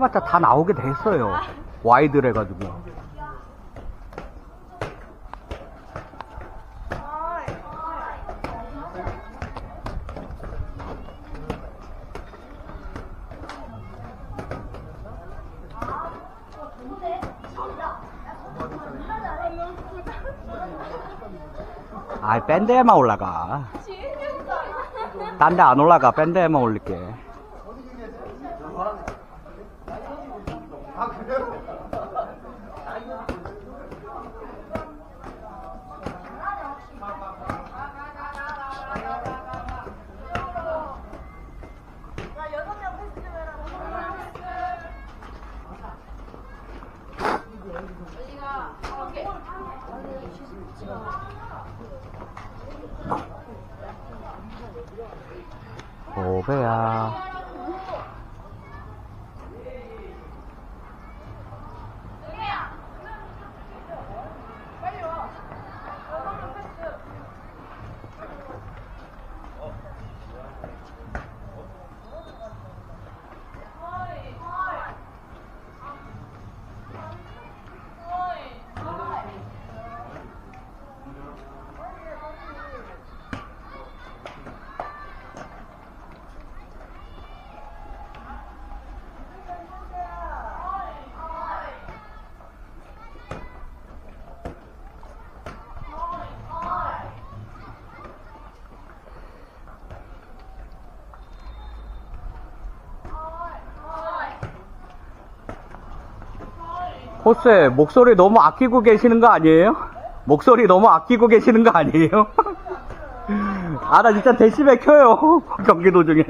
해봤자 다 나오게 됐어요. 와이드를 해가지고. 아이, 밴드에만 올라가. 딴 데 안 올라가. 밴드에만 올릴게. 호세 목소리 너무 아끼고 계시는 거 아니에요? 목소리 너무 아끼고 계시는 거 아니에요? 아 나 진짜 데시벨 켜요 경기 도중에